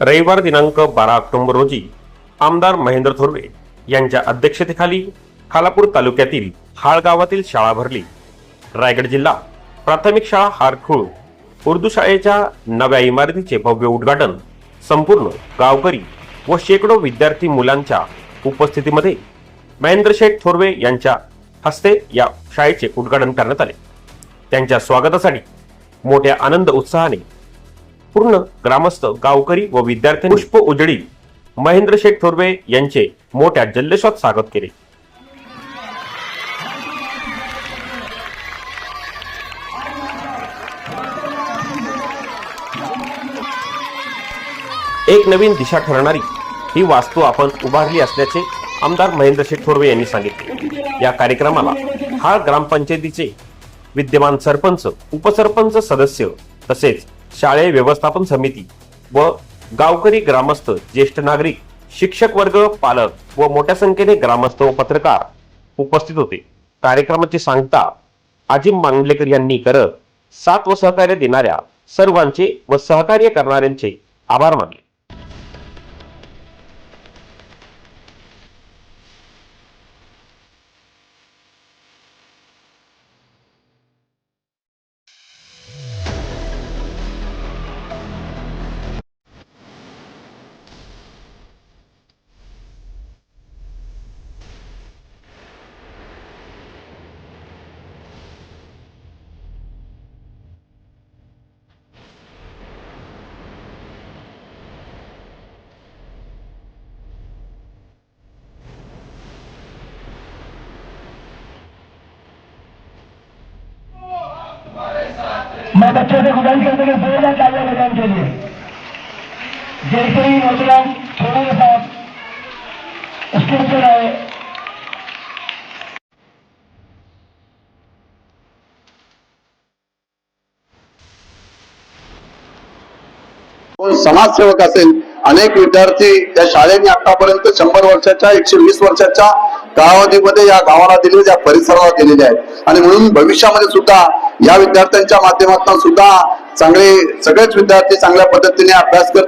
रविवार दिनांक बारा ऑक्टोबर रोजी आमदार महेंद्र थोरवे यांच्या अध्यक्षतेखाली खालापूर तालुक्यातील हाळ गावातील शाळा भरली. रायगड जिल्हा प्राथमिक शाळा हारखुळ उर्दू शाळेच्या नव्या इमारतीचे भव्य उद्घाटन संपूर्ण गावकरी व शेकडो विद्यार्थी मुलांच्या उपस्थितीमध्ये महेंद्र शेठ थोरवे यांच्या हस्ते या शाळेचे उद्घाटन करण्यात आले. त्यांच्या स्वागतासाठी मोठ्या आनंद उत्साहाने पूर्ण ग्रामस्थ गावकरी व विद्यार्थी पुष्प उजळी महेंद्र शेठ थोरवे यांचे मोठ्या जल्लोषात स्वागत केले. एक नवीन दिशा ठरणारी ही वास्तू आपण उभारली असल्याचे आमदार महेंद्र शेठ थोरवे यांनी सांगितले. या कार्यक्रमाला हा ग्रामपंचायतीचे विद्यमान सरपंच उपसरपंच सदस्य तसेच शाळे व्यवस्थापन समिती व गावकरी ग्रामस्थ ज्येष्ठ नागरिक शिक्षक वर्ग पालक व मोठ्या संख्येने ग्रामस्थ व पत्रकार उपस्थित होते. कार्यक्रमाची सांगता आजिम मांडलेकर यांनी करत साथ व सहकार्य देणाऱ्या सर्वांचे व सहकार्य करणाऱ्यांचे आभार मानले. मैं बच्चों से गुजारिश करने के जोरदार तालियां बजाने के लिए जैसे ही नौजवान थोड़े के साथ स्टेज पर आए कोण समाजसेवक असेल अनेक विद्यार्थी या शाळेने आतापर्यंत शंभर वर्षाच्या एकशे वीस वर्षाच्या कालावधीमध्ये या गावाला दिलेल्या या परिसराला दिलेले आहेत. आणि म्हणून भविष्यामध्ये सुद्धा या विद्यार्थ्यांच्या माध्यमातून सुद्धा चांगले सगळेच विद्यार्थी चांगल्या पद्धतीने अभ्यास करतात